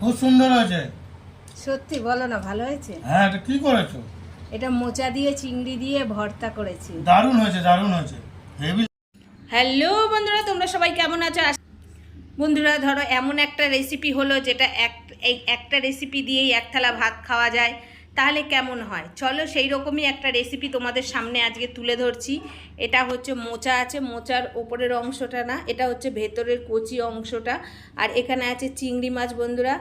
খুব সুন্দর হয়েছে। সত্যি বলো না ভালো হয়েছে? হ্যাঁ এটা কি করেছ? এটা মোচা দিয়ে চিংড়ি দিয়ে ভর্তা করেছি। দারুণ হয়েছে দারুণ হয়েছে। হেভি হ্যালো বন্ধুরা তোমরা সবাই কেমন আছো? আস- বন্ধুরা ধরো এমন একটা রেসিপি হলো যেটা এক এই একটা রেসিপি দিয়েই এক থালা ভাত খাওয়া যায়। তাহলে কেমন হয়? চলো সেই রকমই একটা রেসিপি তোমাদের সামনে আজকে তুলে ধরছি। এটা হচ্ছে মোচা আছে, মোচার ওপরের অংশটা না, এটা হচ্ছে ভেতরের কচি অংশটা। আর এখানে আছে চিংড়ি মাছ বন্ধুরা,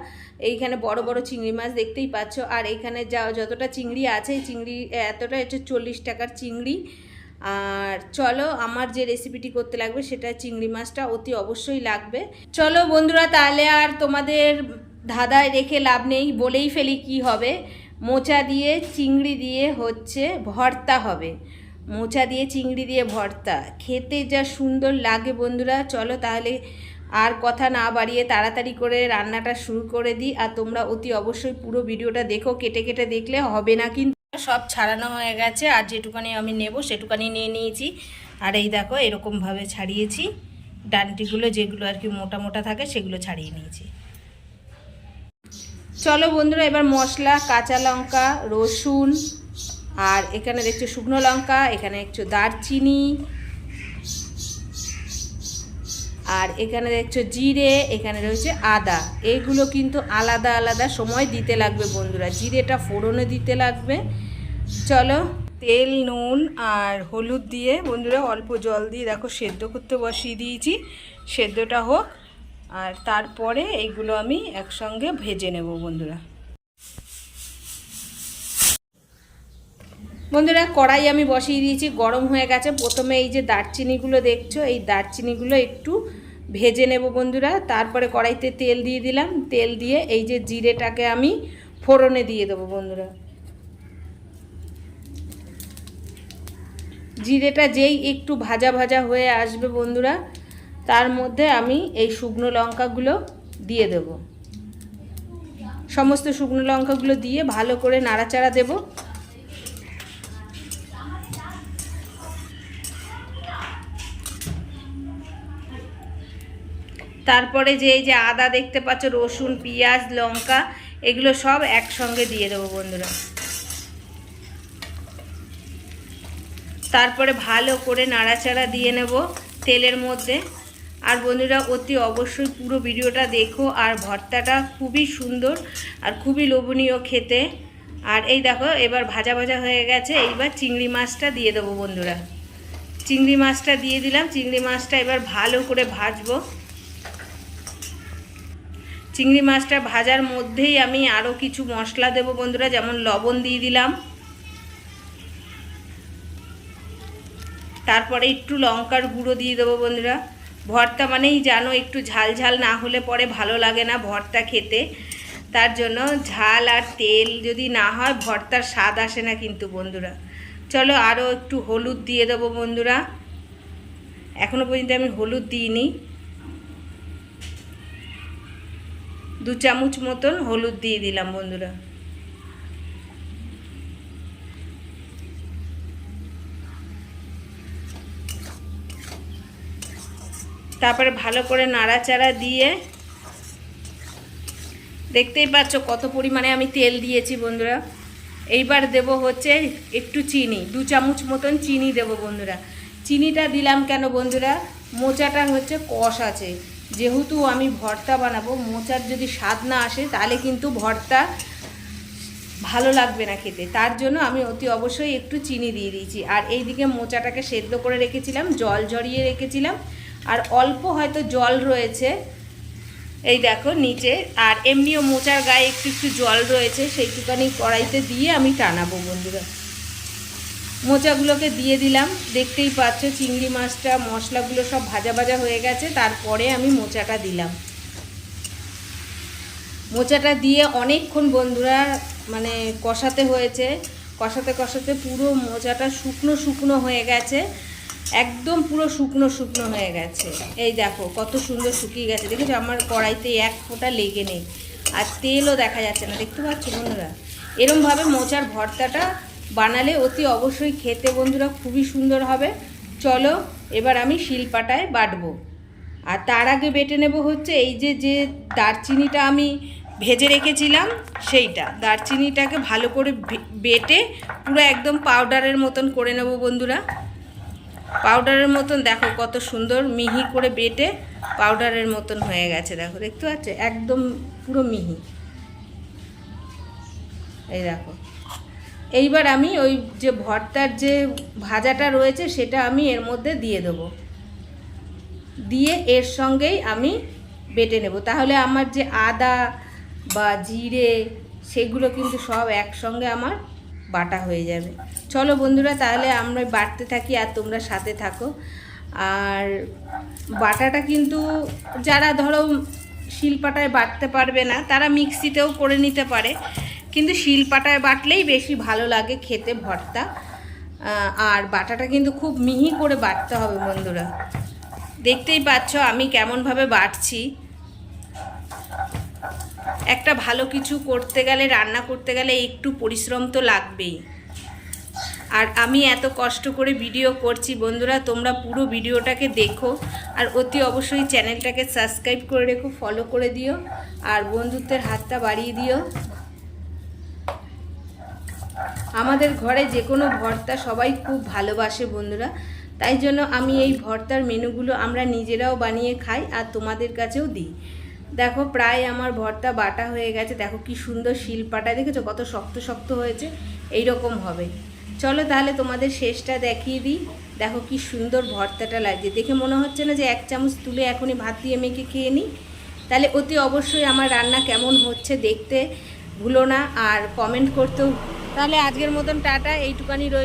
এইখানে বড় বড় চিংড়ি মাছ দেখতেই পাচ্ছ। আর এইখানে যা, যতটা চিংড়ি আছে, চিংড়ি এতটা হচ্ছে চল্লিশ টাকার চিংড়ি। আর চলো আমার যে রেসিপিটি করতে লাগবে সেটা চিংড়ি মাছটা অতি অবশ্যই লাগবে। চলো বন্ধুরা, তাহলে আর তোমাদের ধাঁধায় রেখে লাভ নেই, বলেই ফেলি কি হবে। মোচা দিয়ে চিংড়ি দিয়ে হচ্ছে ভর্তা হবে। মোচা দিয়ে চিংড়ি দিয়ে ভর্তা। খেতে যা সুন্দর লাগে বন্ধুরা। চলো তাহলে আর কথা না বাড়িয়ে তাড়াতাড়ি করে রান্নাটা শুরু করে দিই। আর তোমরা অতি অবশ্যই পুরো ভিডিওটা দেখো। কেটে কেটে দেখলে হবে না কিন্তু। সব ছাড়ানো হয়ে গেছে। আর যেটুকানি আমি নেব সেটুকানি নিয়ে নিয়েছি। আর এই দেখো এরকমভাবে ছাড়িয়েছি। ডান্টিগুলো যেগুলো আর কি মোটা মোটা থাকে সেগুলো ছাড়িয়ে নিয়েছি। চলো বন্ধুরা, এবার মশলা, কাঁচা লঙ্কা, রসুন, আর এখানে দেখছ শুকনো লঙ্কা, এখানে দেখছ দারচিনি, আর এখানে দেখছ জিরে, এখানে রয়েছে আদা। এইগুলো কিন্তু আলাদা আলাদা সময় দিতে লাগবে বন্ধুরা, জিরেটা ফোড়নে দিতে লাগবে। চলো, তেল, নুন আর হলুদ দিয়ে বন্ধুরা অল্প জল দিয়ে দেখো সেদ্ধ করতে বসিয়ে দিয়েছি। সেদ্ধটা হোক আর তারপরে এইগুলো আমি একসঙ্গে ভেজে নেব বন্ধুরা। বন্ধুরা, কড়াই আমি বসিয়ে দিয়েছি, গরম হয়ে গেছে। প্রথমে এই যে দারচিনিগুলো দেখছ, এই দারচিনিগুলো একটু ভেজে নেব বন্ধুরা। তারপরে কড়াইতে তেল দিয়ে দিলাম। তেল দিয়ে এই যে জিরেটাকে আমি ফোড়নে দিয়ে দেবো বন্ধুরা। জিরেটা যেই একটু ভাজা ভাজা হয়ে আসবে বন্ধুরা তার মধ্যে আমি এই শুকনো লঙ্কাগুলো দিয়ে দেব। সমস্ত শুকনো লঙ্কাগুলো দিয়ে ভালো করে নাড়াচাড়া দেব। তারপরে যে এই যে আদা দেখতে পাচ্ছ, রসুন, পেঁয়াজ, লঙ্কা, এগুলো সব একসঙ্গে দিয়ে দেবো বন্ধুরা। তারপরে ভালো করে নাড়াচাড়া দিয়ে নেব তেলের মধ্যে। আর বন্ধুরা, অতি অবশ্যই পুরো ভিডিওটা দেখো, আর ভর্তাটা খুবই সুন্দর আর খুবই লোভনীয় খেতে। আর এই দেখো, এবার ভাজা ভাজা হয়ে গেছে, এইবার চিংড়ি মাছটা দিয়ে দেবো বন্ধুরা। চিংড়ি মাছটা দিয়ে দিলাম, চিংড়ি মাছটা এবার ভালো করে ভাজবো। চিংড়ি মাছটা ভাজার মধ্যেই আমি আরও কিছু মশলা দেবো বন্ধুরা, যেমন লবণ দিয়ে দিলাম। তারপরে একটু লঙ্কার গুঁড়ো দিয়ে দেবো বন্ধুরা। ভর্তা মানেই জানো, একটু ঝাল ঝাল না হলে পরে ভালো লাগে না ভর্তা খেতে। তার জন্য ঝাল আর তেল যদি না হয়, ভর্তার স্বাদ আসে না কিন্তু বন্ধুরা। চলো আরও একটু হলুদ দিয়ে দেবো বন্ধুরা। এখনও পর্যন্ত আমি হলুদ দিইনি। দু চামচ মতন হলুদ দিয়ে দিলাম বন্ধুরা। তারপরে ভালো করে নাড়াচাড়া দিয়ে দেখতেই পাচ্ছ কত পরিমাণে আমি তেল দিয়েছি বন্ধুরা। এইবার দেব হচ্ছে একটু চিনি, দু চামচ মতন চিনি দেব বন্ধুরা। চিনিটা দিলাম কেন বন্ধুরা? মোচাটা হচ্ছে কষ আছে। যেহেতু আমি ভর্তা বানাবো, মোচার যদি স্বাদ না আসে তাহলে কিন্তু ভর্তা ভালো লাগবে না খেতে। তার জন্য আমি অতি অবশ্যই একটু চিনি দিয়ে দিয়েছি। আর এইদিকে মোচাটাকে সেদ্ধ করে রেখেছিলাম, জল ঝরিয়ে রেখেছিলাম। আর অল্প হয়তো জল রয়েছে। এই দেখো নিচে। আর এমনিও মোচার গায়ে একটু একটু জল রয়েছে, সেইটুকানি কড়াইতে দিয়ে আমি টানাবো বন্ধুরা। মোচাগুলোকে দিয়ে দিলাম। দেখতেই পাচ্ছ চিংড়ি মাছটা, মশলাগুলো সব ভাজা ভাজা হয়ে গেছে, তারপরে আমি মোচাটা দিলাম। মোচাটা দিয়ে অনেকক্ষণ বন্ধুরা মানে কষাতে হয়েছে। কষাতে কষাতে পুরো মোচাটা শুকনো শুকনো হয়ে গেছে। একদম পুরো শুকনো শুকনো হয়ে গেছে। এই দেখো, কত সুন্দর শুকিয়ে গেছে। দেখেছ, আমার কড়াইতে এক ফোঁটা লেগে নেই। আর তেলও দেখা যাচ্ছে না। দেখতে পাচ্ছ বন্ধুরা? এরমভাবে মোচার ভর্তাটা বানালে অতি অবশ্যই খেতে বন্ধুরা খুবই সুন্দর হবে। চলো, এবার আমি শিলপাটায় বাটবো। আর তার আগে বেটে নেব হচ্ছে এই যে যে দারচিনিটা আমি ভেজে রেখেছিলাম, সেইটা। দারচিনিটাকে ভালো করে বেটে পুরো একদম পাউডারের মতন করে নেব বন্ধুরা। পাউডারের মতন, দেখো কত সুন্দর মিহি করে বেটে পাউডারের মতন হয়ে গেছে, দেখো, দেখতে পাচ্ছ? একদম পুরো মিহি। এই দেখো। এইবার আমি ওই যে ভর্তার যে ভাজাটা রয়েছে, সেটা আমি এর মধ্যে দিয়ে দেবো। দিয়ে এর সঙ্গেই আমি বেটে নেব। তাহলে আমার যে আদা বা জিরে, সেগুলো কিন্তু সব একসঙ্গে আমার বাটা হয়ে যাবে। চলো বন্ধুরা, তাহলে আমরা বাটতে থাকি আর তোমরা সাথে থাকো। আর বাটাটা কিন্তু যারা ধরো শিলপাটায় বাটতে পারবে না, তারা মিক্সিতেও করে নিতে পারে। কিন্তু শিলপাটায় বাটলেই বেশি ভালো লাগে খেতে ভর্তা। আর বাটাটা কিন্তু খুব মিহি করে বাটতে হবে বন্ধুরা। দেখতেই পাচ্ছ আমি কেমনভাবে বাটছি। একটা ভালো কিছু করতে গেলে, রান্না করতে গেলে একটু পরিশ্রম তো লাগবেই। আর আমি এত কষ্ট করে ভিডিও করছি বন্ধুরা, তোমরা পুরো ভিডিওটাকে দেখো। আর অতি অবশ্যই চ্যানেলটাকে সাবস্ক্রাইব করে রেখো ফলো করে দিও। আর বন্ধুত্বের হাতটা বাড়িয়ে দিও। আমাদের ঘরে যে কোনো ভর্তা সবাই খুব ভালোবাসে বন্ধুরা। তাই জন্য আমি এই ভর্তার মেনুগুলো আমরা নিজেরাও বানিয়ে খাই আর তোমাদের কাছেও দিই। দেখো প্রায় আমার ভর্তা বাটা হয়ে গেছে। দেখো কি সুন্দর শিলপাটা, দেখেছ? কত শক্ত শক্ত হয়েছে। এই রকম হবে। চলো তাহলে তোমাদের শেষটা দেখিয়ে দিই। দেখো কি সুন্দর ভর্তাটা লাগছে। দেখে মনে হচ্ছে না যে এক চামচ তুলে এখনই ভাত দিয়ে মেখে খেয়ে নিই। তাহলে অতি অবশ্যই আমার রান্না কেমন হচ্ছে দেখতে ভুলো না, আর কমেন্ট করতেও তাহলে আজকের মতন টাটা। এইটুকানি রইল।